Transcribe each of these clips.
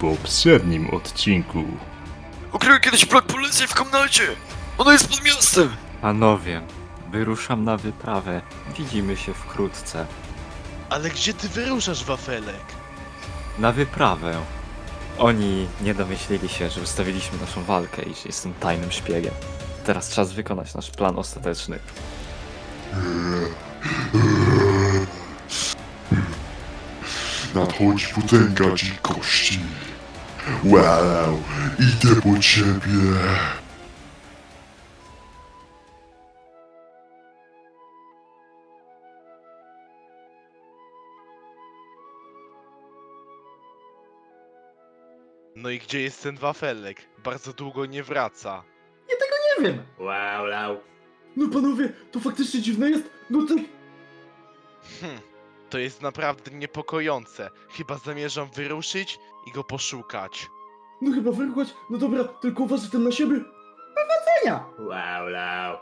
poprzednim odcinku. Ukryłem kiedyś plan policji w komnacie! Ona jest pod miastem! Panowie, wyruszam na wyprawę. Widzimy się wkrótce. Ale gdzie ty wyruszasz, wafelek? Na wyprawę. Oni nie domyślili się, że ustawiliśmy naszą walkę i że jestem tajnym szpiegiem. Teraz czas wykonać nasz plan ostateczny. Nadchodzi potęga dzikości. Wow, idę po ciebie. No i gdzie jest ten wafelek? Bardzo długo nie wraca. Nie wiem. Wow, wow. No panowie, to faktycznie dziwne jest. No tak. Hm, to jest naprawdę niepokojące. Chyba zamierzam wyruszyć i go poszukać. No chyba wyruchać. No dobra, tylko uważaj ten na siebie. Powodzenia! Wow, wow.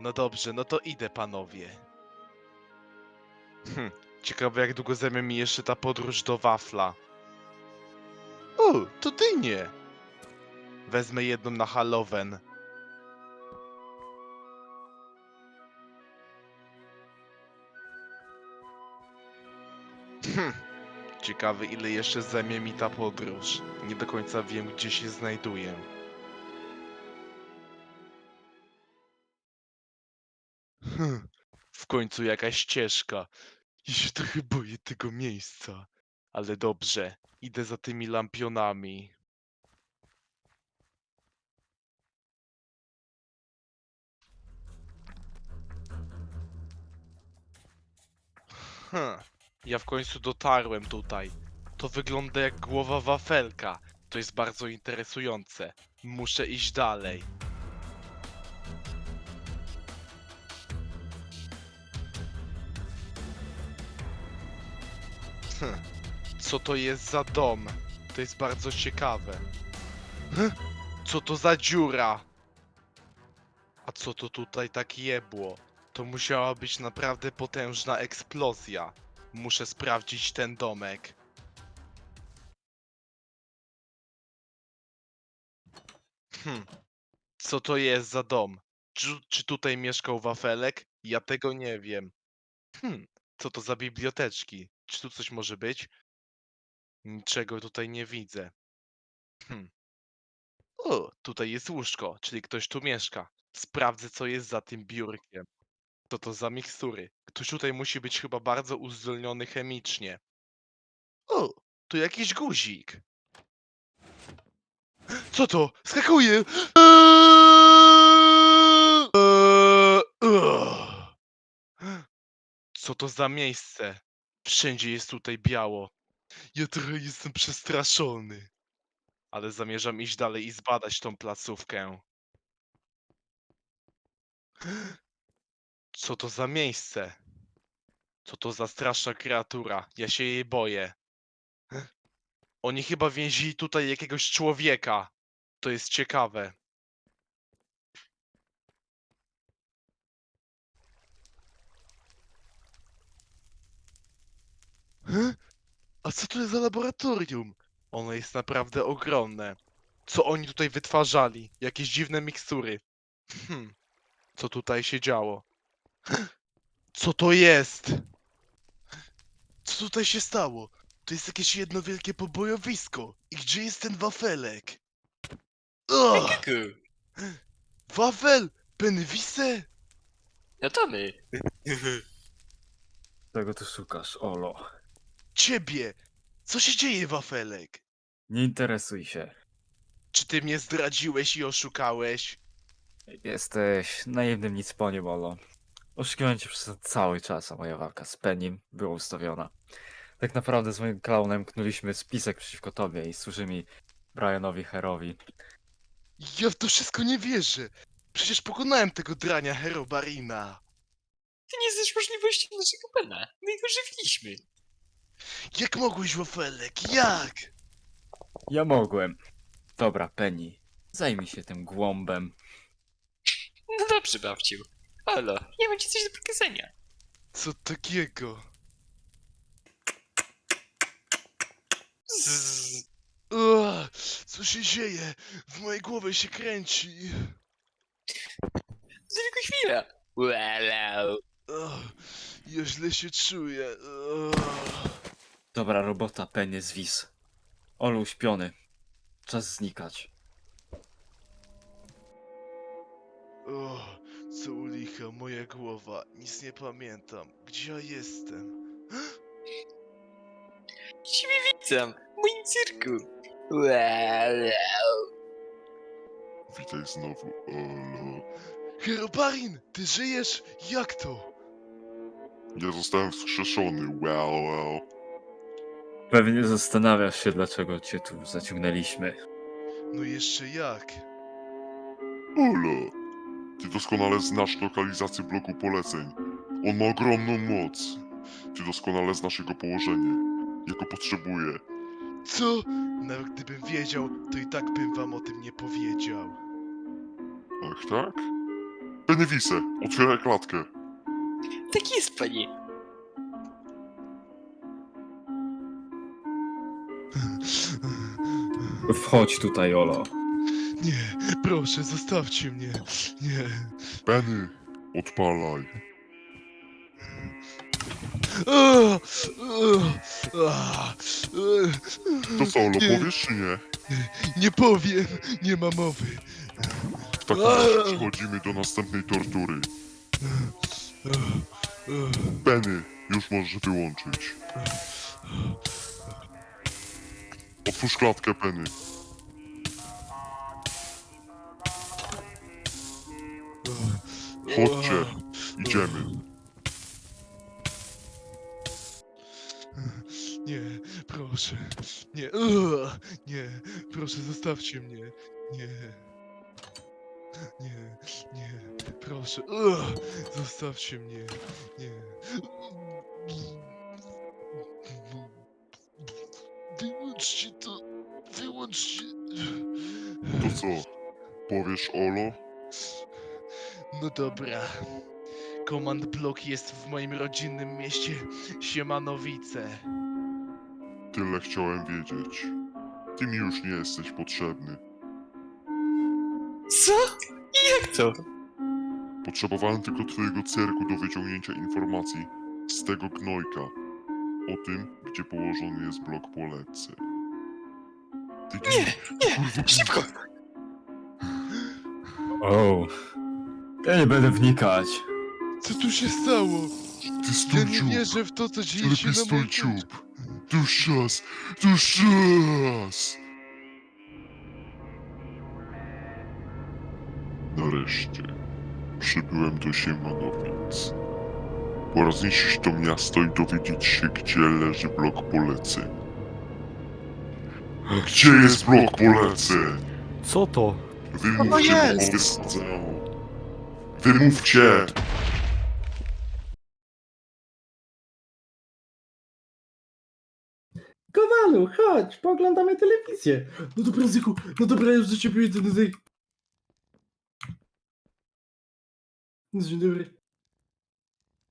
No dobrze, no to idę, panowie. Hm, ciekawe jak długo zajmie mi jeszcze ta podróż do wafla. O, to dynie! Wezmę jedną na Halloween. Hm, ciekawe ile jeszcze zajmie mi ta podróż. Nie do końca wiem gdzie się znajduję. Hm, w końcu jakaś ścieżka. Ja się trochę boję tego miejsca. Ale dobrze, idę za tymi lampionami. Hm, ja w końcu dotarłem tutaj. To wygląda jak głowa wafelka. To jest bardzo interesujące. Muszę iść dalej. Hm, Co to jest za dom? To jest bardzo ciekawe. Hm, Co to za dziura? A co to tutaj tak jebło? To musiała być naprawdę potężna eksplozja. Muszę sprawdzić ten domek. Hm. Co to jest za dom? Czy, czy tutaj mieszkał wafelek? Ja tego nie wiem. Hm. Co to za biblioteczki? Czy tu coś może być? Niczego tutaj nie widzę. Hm. O, tutaj jest łóżko, czyli ktoś tu mieszka. Sprawdzę, co jest za tym biurkiem. Co to za mikstury? Ktoś tutaj musi być chyba bardzo uzdolniony chemicznie. O, tu jakiś guzik. Co to? Ugh. Co to za miejsce? Wszędzie jest tutaj biało. Ja trochę jestem przestraszony. Ale zamierzam iść dalej i zbadać tą placówkę. Co to za miejsce? Co to za straszna kreatura? Ja się jej boję. Oni chyba więzili tutaj jakiegoś człowieka. To jest ciekawe. A co to jest za laboratorium? Ono jest naprawdę ogromne. Co oni tutaj wytwarzali? Jakieś dziwne mikstury. Hmm. Co tutaj się działo? Co to jest? Co tutaj się stało? To jest jakieś jedno wielkie pobojowisko. I gdzie jest ten wafelek? Ugh! Wafel! Penwise? No to my. Czego ty szukasz, Olo? Ciebie! Co się dzieje, wafelek? Nie interesuj się. Czy ty mnie zdradziłeś i oszukałeś? Jesteś naiwnym nicponiem, Olo. Oszukiwałem cię przez cały czas, a moja walka z Penim była ustawiona. Tak naprawdę z moim klaunem knuliśmy spisek przeciwko tobie i służymi Brianowi Herowi. Ja w to wszystko nie wierzę. Przecież pokonałem tego drania Herobarina. Ty nie znasz możliwości naszego pana. My go żywiliśmy. Jak mogłeś, wafelek? Jak? Ja mogłem. Dobra, Penny, zajmij się tym głąbem. No dobrze, babciu. Olo, ja mam ci coś do pokazania. Co takiego? Zzz. Ugh. Co się dzieje? W mojej głowie się kręci. Tylko chwila. Wow. Ja źle się czuję. Dobra robota, Penny zwis. Olu uśpiony. Czas znikać. O, co u licha, moja głowa, nic nie pamiętam. Gdzie ja jestem? Ciebie witam w moim cyrku. Wow. Witaj znowu, Olo. Heroparin, ty żyjesz? Jak to? Ja zostałem wskrzeszony, wow, wow. Pewnie zastanawiasz się, dlaczego cię tu zaciągnęliśmy. No jeszcze jak? Olo, ty doskonale znasz lokalizację bloku poleceń. On ma ogromną moc. Ty doskonale znasz jego położenie. Jego potrzebuje. Co? Nawet gdybym wiedział, to i tak bym wam o tym nie powiedział. Ach tak? Benewise, otwieraj klatkę. Tak jest, panie. Wchodź tutaj, Olo. Nie, proszę, zostawcie mnie. Nie. Benny, odpalaj. A, To co, Olo, Nie. powiesz czy nie? Nie powiem, nie ma mowy. W takim razie przechodzimy do następnej tortury. Benny, już możesz wyłączyć. Otwórz klatkę, Benny. Chodźcie, idziemy. Nie, proszę. Nie, Ugh, nie, proszę, zostawcie mnie. Nie. Nie, nie, proszę. Ugh, zostawcie mnie. Nie. Wyłączcie to. Wyłączcie. To co, powiesz Olo? No dobra. Command Block jest w moim rodzinnym mieście Siemanowice. Tyle chciałem wiedzieć. Ty mi już nie jesteś potrzebny. Co? Jak to? Potrzebowałem tylko twojego cyrku do wyciągnięcia informacji z tego gnojka o tym, gdzie położony jest blok polecy. Ty Nie, nie, szybko. O. Ja nie będę wnikać. Co tu się stało? Ty Ja nie ciup! wierzę w to, co dzieje Lepiej się na stój moim ciup! To już czas! To już czas! Nareszcie przybyłem do Siemanowic. Pora zniszczyć to miasto i dowiedzieć się, gdzie leży blok polecy. Gdzie jest blok polecy? Co to? Wymówcie, jest? bo wysadzę. Wymówcie! Kowalu, chodź, pooglądamy telewizję. No dobra, Zyku, no dobra, już do ciebie idę. No. No, Dzień dobry.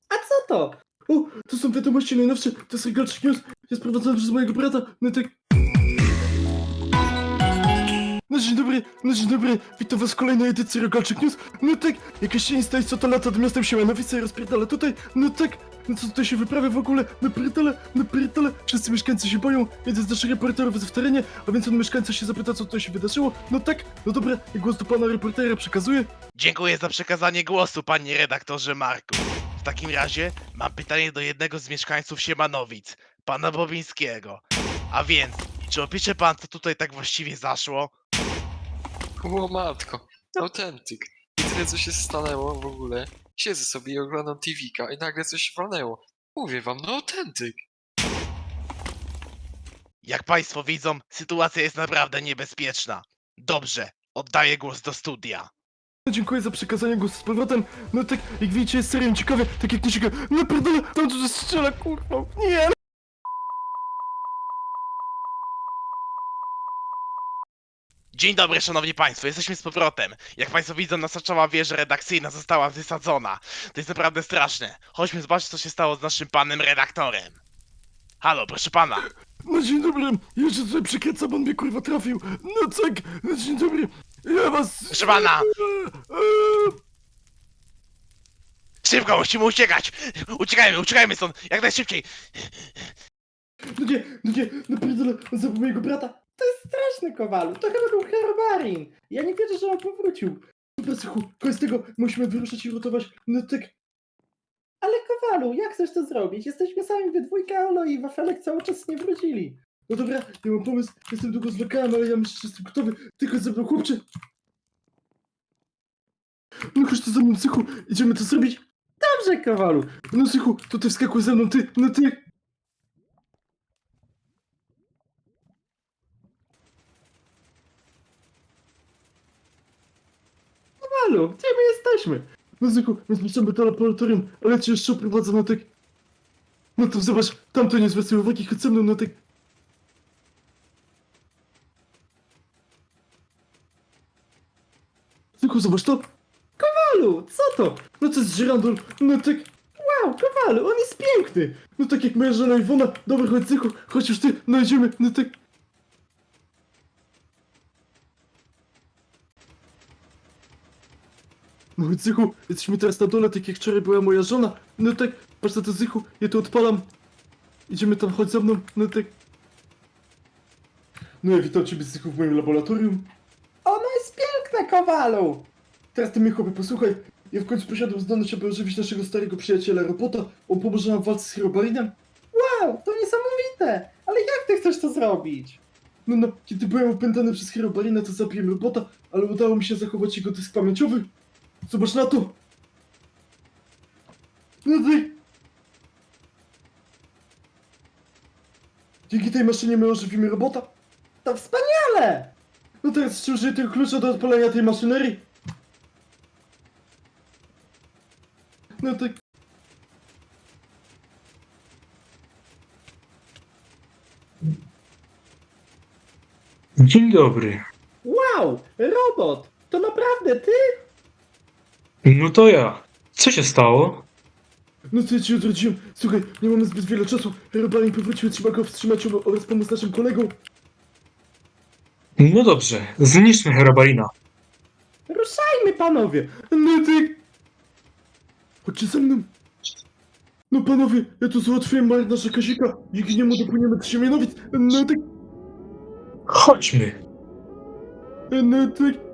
A co to? O, to są wiadomości najnowsze, to jest Regalczyk News, jest prowadzony przez mojego brata, no tak... No dzień dobry, no dzień dobry, witam was w kolejnej edycji Rogalczyk News. No tak, jakaś stoi co to lata nad miastem Siemanowice i rozpierdala tutaj, no tak, no co tutaj się wyprawia w ogóle, no pierdolę, no pierdolę, wszyscy mieszkańcy się boją, jeden z naszych reporterów jest w terenie, a więc on mieszkańca się zapyta co tutaj się wydarzyło, no tak, no dobra, i głos do pana reportera przekazuję. Dziękuję za przekazanie głosu, panie redaktorze Marku. W takim razie mam pytanie do jednego z mieszkańców Siemanowic, pana Bobińskiego. A więc, czy opisze pan, co tutaj tak właściwie zaszło? O matko, autentyk. Jedyne co się stanęło w ogóle, siedzę sobie i oglądam TV-ka i nagle coś walnęło. Mówię wam, no autentyk. Jak państwo widzą, sytuacja jest naprawdę niebezpieczna. Dobrze, oddaję głos do studia. Dziękuję za przekazanie głosu z powrotem, no tak, jak widzicie jest serio ciekawe, tak jak nie ciekawe, no pierdolę, tam tu strzela, kurwa, nie, Dzień dobry, szanowni państwo, jesteśmy z powrotem. Jak państwo widzą, nasza cała wieża redakcyjna została wysadzona. To jest naprawdę straszne. Chodźmy zobaczyć, co się stało z naszym panem redaktorem. Halo, proszę pana. No dzień dobry, jeszcze tutaj przykręcam, on mnie kurwa trafił. No tak, no dzień dobry. Ja was... Proszę pana! Szybko, musimy uciekać! Uciekajmy, uciekajmy stąd, jak najszybciej! No nie, no nie, no pierdolę, on zabił mojego brata. To jest straszne, Kowalu. To chyba był Herobarin. Ja nie wierzę, że on powrócił. Sychu, koniec tego, musimy wyruszać i ratować no tak, Ale Kowalu, jak chcesz to zrobić? Jesteśmy sami we dwójkę, Olo i Wafelek cały czas nie wrócili. No dobra, ja mam pomysł, jestem długo zwlekałem, ale ja myślę, że jestem gotowy. Tylko ze mną, chłopcze. No chodź tu ze mną, idziemy to zrobić. Dobrze, Kowalu. No Sychu, to ty wskakuj ze mną, ty, no ty. Kowalu, gdzie my jesteśmy? No Sychu, więc myślimy do laboratorium, ale cię jeszcze oprowadzę na tak. No to zobacz, tamto nie zwracają uwagi, chodź ze mną na tak. Sychu, zobacz to. Kowalu, co to? No to jest żyrandol, no tak. Wow, Kowalu, on jest piękny. No tak jak moja żona Iwona. Dobra, chodź Sychu, chodź już ty, no idziemy, no Zychu, jesteśmy teraz na dole, tak jak wczoraj była moja żona. No tak, patrz na to Zychu, ja to odpalam. Idziemy tam, chodź za mną, no tak. No ja witam ciebie Zychu w moim laboratorium. Ono jest piękne, Kowalu. Teraz ty mnie chłopie, posłuchaj. Ja w końcu posiadam zdolność, aby ożywić naszego starego przyjaciela robota. On pomoże nam w walce z Herobarinem. Wow, to niesamowite. Ale jak ty chcesz to zrobić? No, no, kiedy byłem opętany przez Herobarina, to zabiłem robota, ale udało mi się zachować jego dysk pamięciowy. Zobacz na to! No ty! Dzięki tej maszynie my ożywimy robota. To wspaniale. No teraz jeszcze użyję tego klucza do odpalenia tej maszynerii. No tak. Dzień dobry. Wow, robot. To naprawdę ty? No to ja. Co się stało? No co ja ci odrodziłem? Słuchaj, nie mamy zbyt wiele czasu. Herobarin powrócił, trzeba go wstrzymać oraz pomóc naszym kolegom. No dobrze, zniszczmy Herobarina. Ruszajmy, panowie. No ty... Chodźcie ze mną. No panowie, ja tu załatwiłem marynarza Kazika. Dzięki niemu dopłyniemy do Siemianowic. No tak, Chodźmy. no tak.